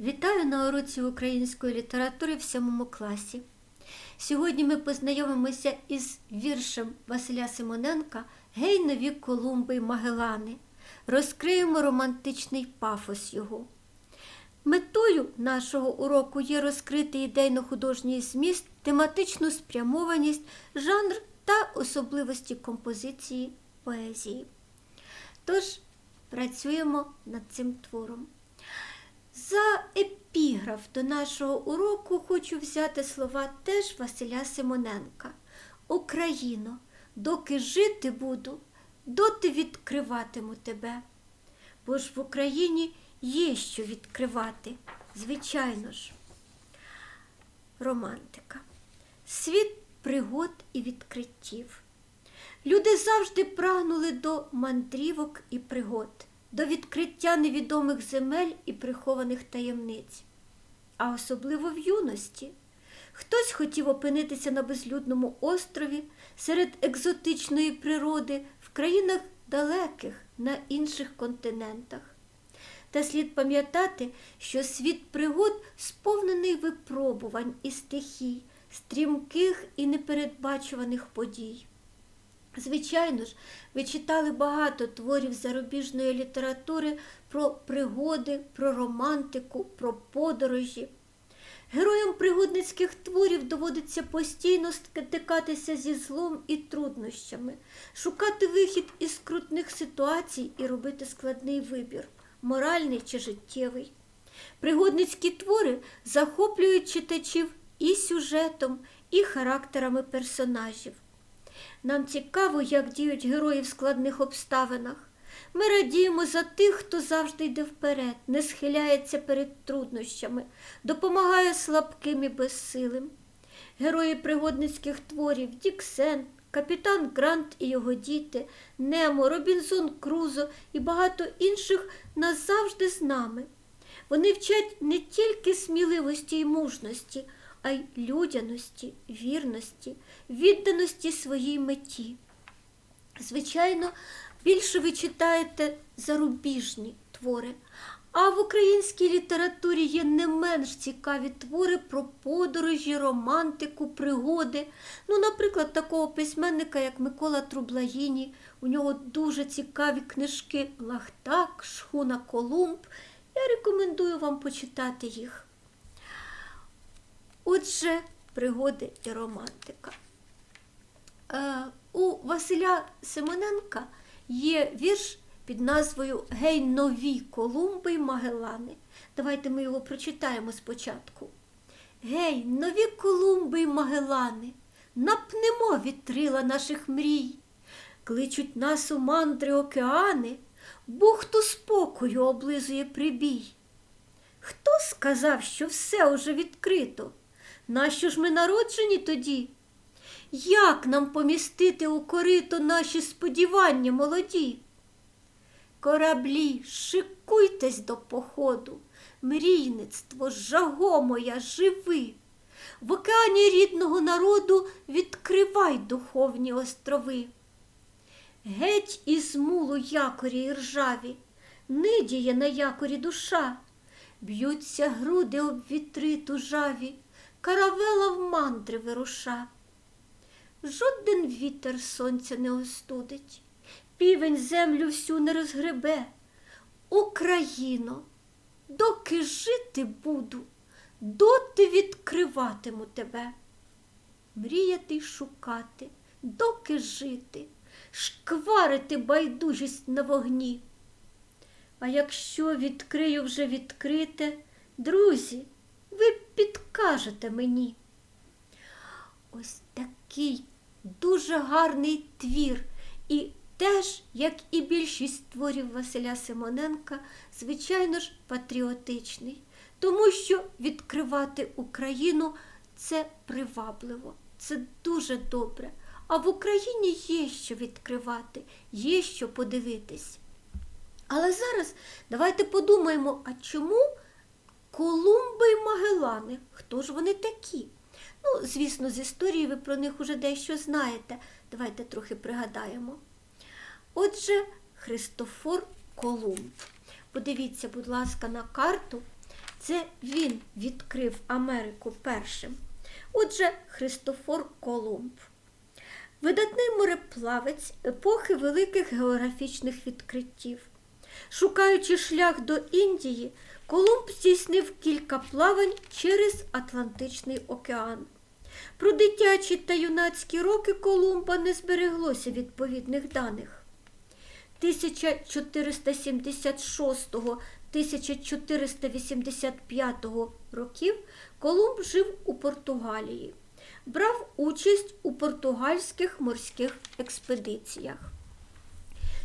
Вітаю на уроці української літератури в сьомому класі. Сьогодні ми познайомимося із віршем Василя Симоненка Гей нові Колумби й Магелани. Розкриємо романтичний пафос його. Метою нашого уроку є розкрити ідейно-художній зміст, тематичну спрямованість, жанр та особливості композиції поезії. Тож працюємо над цим твором. За епіграф до нашого уроку хочу взяти слова теж Василя Симоненка. Україно, доки жити буду, доти відкриватиму тебе. Бо ж в Україні є що відкривати, звичайно ж. Романтика. Світ пригод і відкриттів. Люди завжди прагнули до мандрівок і пригод, до відкриття невідомих земель і прихованих таємниць, а особливо в юності. Хтось хотів опинитися на безлюдному острові серед екзотичної природи в країнах далеких на інших континентах. Та слід пам'ятати, що світ пригод сповнений випробувань і стихій, стрімких і непередбачуваних подій. Звичайно ж, ви читали багато творів зарубіжної літератури про пригоди, про романтику, про подорожі. Героям пригодницьких творів доводиться постійно стикатися зі злом і труднощами, шукати вихід із скрутних ситуацій і робити складний вибір, моральний чи життєвий. Пригодницькі твори захоплюють читачів і сюжетом, і характерами персонажів. Нам цікаво, як діють герої в складних обставинах. Ми радіємо за тих, хто завжди йде вперед, не схиляється перед труднощами, допомагає слабким і безсилим. Герої пригодницьких творів Діксен, капітан Грант і його діти, Немо, Робінзон Крузо і багато інших назавжди з нами. Вони вчать не тільки сміливості і мужності, а й людяності, вірності, відданості своїй меті. Звичайно, більше ви читаєте зарубіжні твори, а в українській літературі є не менш цікаві твори про подорожі, романтику, пригоди. Ну, наприклад, такого письменника, як Микола Трублаїні, у нього дуже цікаві книжки Лахтак, Шхуна Колумб. Я рекомендую вам почитати їх. Отже, пригоди і романтика. Е, у Василя Симоненка є вірш під назвою Гей нові Колумби й Магелани. Давайте ми його прочитаємо спочатку. Гей, нові Колумби й Магелани, напнемо вітрила наших мрій, кличуть нас у мандри океани, бухту спокою облизує прибій. Хто сказав, що все уже відкрито? Нащо ж ми народжені тоді? Як нам помістити у корито наші сподівання молоді? Кораблі, шикуйтесь до походу, мрійництво, жаго моя, живи. В океані рідного народу відкривай духовні острови. Геть із мулу якорі і ржаві, нидіє на якорі душа, б'ються груди об вітри тужаві, каравела в мандри вируша. Жоден вітер сонця не остудить, півень землю всю не розгребе. Україно, доки жити буду, доти відкриватиму тебе. Мріяти й шукати, доки жити, шкварити байдужість на вогні. А якщо відкрию вже відкрите, друзі, ви підкажете мені. Ось такий дуже гарний твір. І теж, як і більшість творів Василя Симоненка, звичайно ж, патріотичний, тому що відкривати Україну це привабливо, це дуже добре. А в Україні є що відкривати, є що подивитись. Але зараз давайте подумаємо, а чому Колумби й Магелани? Хто ж вони такі? Ну, звісно, з історії ви про них уже дещо знаєте. Давайте трохи пригадаємо. Отже, Христофор Колумб. Подивіться, будь ласка, на карту. Це він відкрив Америку першим. Отже, Христофор Колумб. Видатний мореплавець епохи великих географічних відкриттів. Шукаючи шлях до Індії, Колумб здійснив кілька плавань через Атлантичний океан. Про дитячі та юнацькі роки Колумба не збереглося відповідних даних. 1476-1485 років Колумб жив у Португалії, брав участь у португальських морських експедиціях.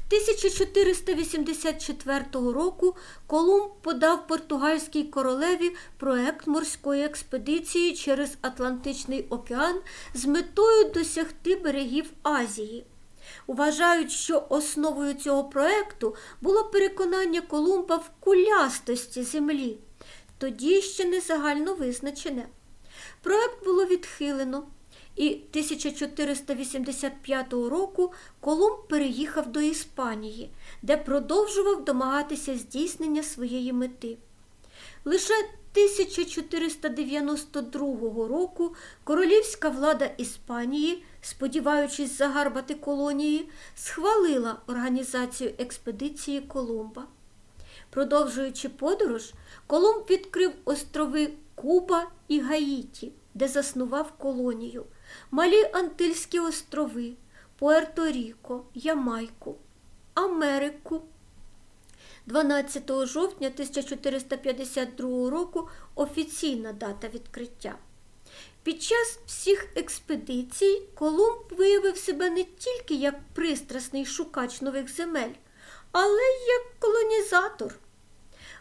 1484 року Колумб подав португальській королеві проект морської експедиції через Атлантичний океан з метою досягти берегів Азії. Вважають, що основою цього проекту було переконання Колумба в кулястості землі, тоді ще не загально визначене. Проект було відхилено, і 1485 року Колумб переїхав до Іспанії, де продовжував домагатися здійснення своєї мети. Лише 1492 року королівська влада Іспанії, сподіваючись загарбати колонії, схвалила організацію експедиції Колумба. Продовжуючи подорож, Колумб відкрив острови Куба і Гаїті, де заснував колонію, Малі Антильські острови, Пуерто-Ріко, Ямайку, Америку. 12 жовтня 1452 року офіційна дата відкриття. Під час всіх експедицій Колумб виявив себе не тільки як пристрасний шукач нових земель, але й як колонізатор.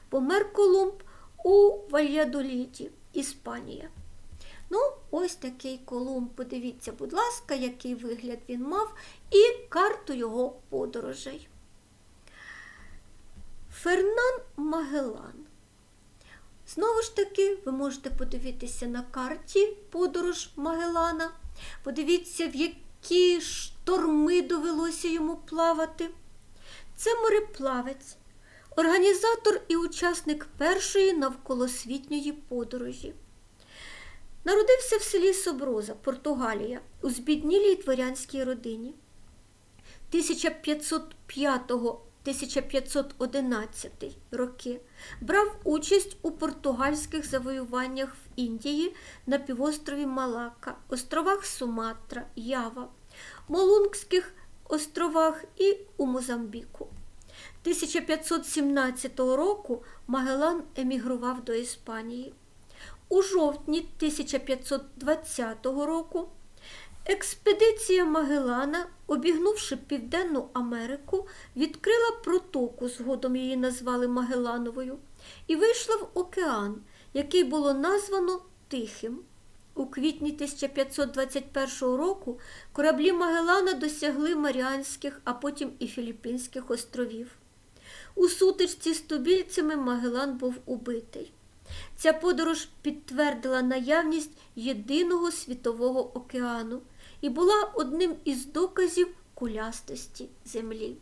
Помер Колумб у Вальядоліді, Іспанія. Ну, ось такий Колумб. Подивіться, будь ласка, який вигляд він мав, і карту його подорожей. Фернан Магелан. Знову ж таки, ви можете подивитися на карті подорож Магелана. Подивіться, в які шторми довелося йому плавати. Це мореплавець, організатор і учасник першої навколосвітньої подорожі. Народився в селі Соброза, Португалія, у збіднілій дворянській родині. 1505-1511 роки брав участь у португальських завоюваннях в Індії на півострові Малака, островах Суматра, Ява, Молунгських островах і у Мозамбіку. 1517 року Магелан емігрував до Іспанії. У жовтні 1520 року експедиція Магеллана, обігнувши Південну Америку, відкрила протоку, згодом її назвали Магеллановою, і вийшла в океан, який було названо Тихим. У квітні 1521 року кораблі Магеллана досягли Маріанських, а потім і Філіппінських островів. У сутичці з тубільцями Магеллан був убитий. Ця подорож підтвердила наявність єдиного світового океану і була одним із доказів кулястості землі.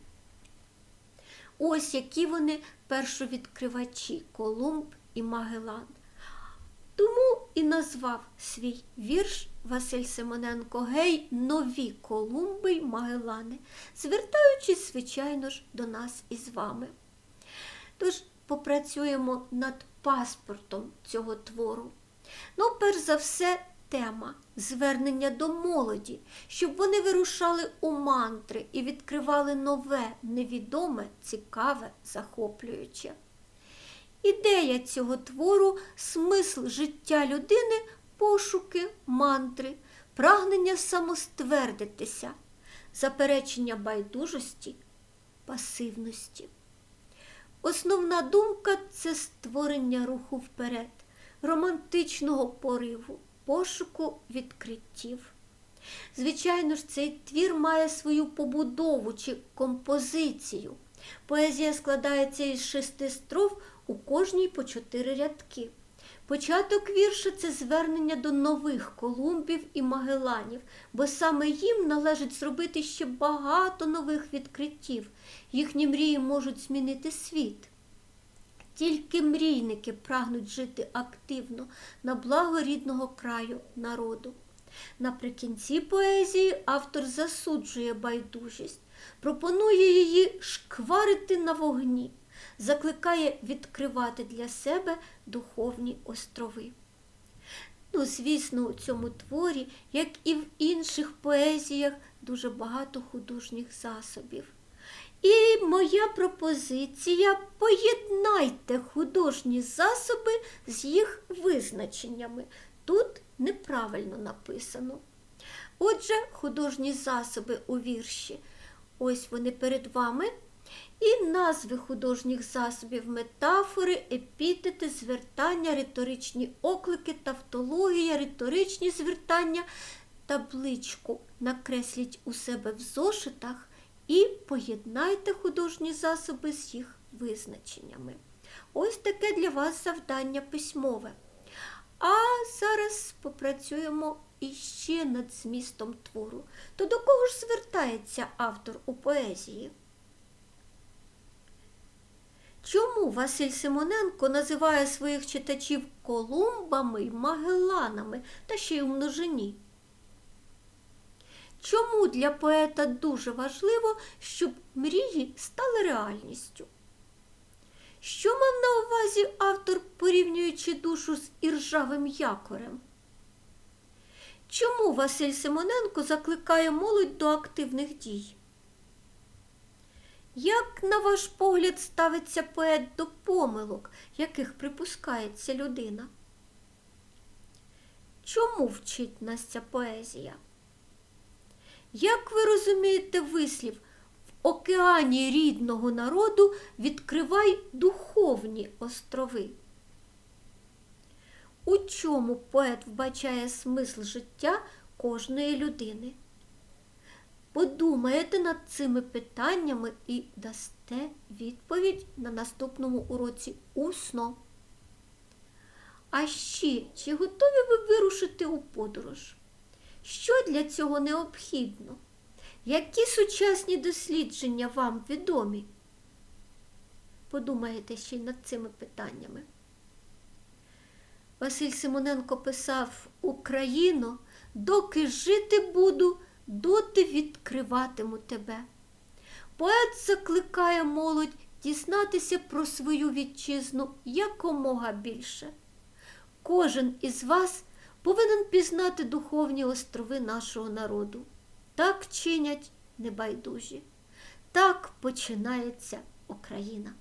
Ось які вони першовідкривачі Колумб і Магелан. Тому і назвав свій вірш Василь Симоненко Гей Нові Колумби й Магелани, звертаючись, звичайно ж, до нас із вами. Тож попрацюємо над паспортом цього твору. Ну, перш за все, тема звернення до молоді, щоб вони вирушали у мантри і відкривали нове, невідоме, цікаве, захоплююче. Ідея цього твору смисл життя людини пошуки, мантри, прагнення самоствердитися, заперечення байдужості, пасивності. Основна думка це створення руху вперед, романтичного пориву, пошуку відкриттів. Звичайно ж, цей твір має свою побудову чи композицію. Поезія складається із шести строф у кожній по чотири рядки. Початок вірша це звернення до нових Колумбів і Магеланів, бо саме їм належить зробити ще багато нових відкриттів. Їхні мрії можуть змінити світ. Тільки мрійники прагнуть жити активно на благо рідного краю народу. Наприкінці поезії автор засуджує байдужість, пропонує її шкварити на вогні, закликає відкривати для себе духовні острови. Ну, звісно, у цьому творі, як і в інших поезіях, дуже багато художніх засобів. І моя пропозиція поєднайте художні засоби з їх визначеннями. Тут неправильно написано. Отже, художні засоби у вірші. Ось вони перед вами. І назви художніх засобів, метафори, епітети, звертання, риторичні оклики, тавтологія, риторичні звертання, табличку накресліть у себе в зошитах і поєднайте художні засоби з їх визначеннями. Ось таке для вас завдання письмове. А зараз попрацюємо іще над змістом твору. То до кого ж звертається автор у поезії? Чому Василь Симоненко називає своїх читачів Колумбами й Магелланами та ще й у множині? Чому для поета дуже важливо, щоб мрії стали реальністю? Що мав на увазі автор, порівнюючи душу з іржавим якорем? Чому Василь Симоненко закликає молодь до активних дій? Як, на ваш погляд, ставиться поет до помилок, яких припускається людина? Чому вчить нас ця поезія? Як ви розумієте вислів в океані рідного народу відкривай духовні острови? У чому поет вбачає смисл життя кожної людини? Подумаєте над цими питаннями і дасте відповідь на наступному уроці усно. А ще, чи готові ви вирушити у подорож? Що для цього необхідно? Які сучасні дослідження вам відомі? Подумаєте ще й над цими питаннями. Василь Симоненко писав Україно, доки жити буду, доти відкриватиму тебе. Поет закликає молодь дізнатися про свою вітчизну якомога більше. Кожен із вас повинен пізнати духовні острови нашого народу. Так чинять небайдужі. Так починається Україна.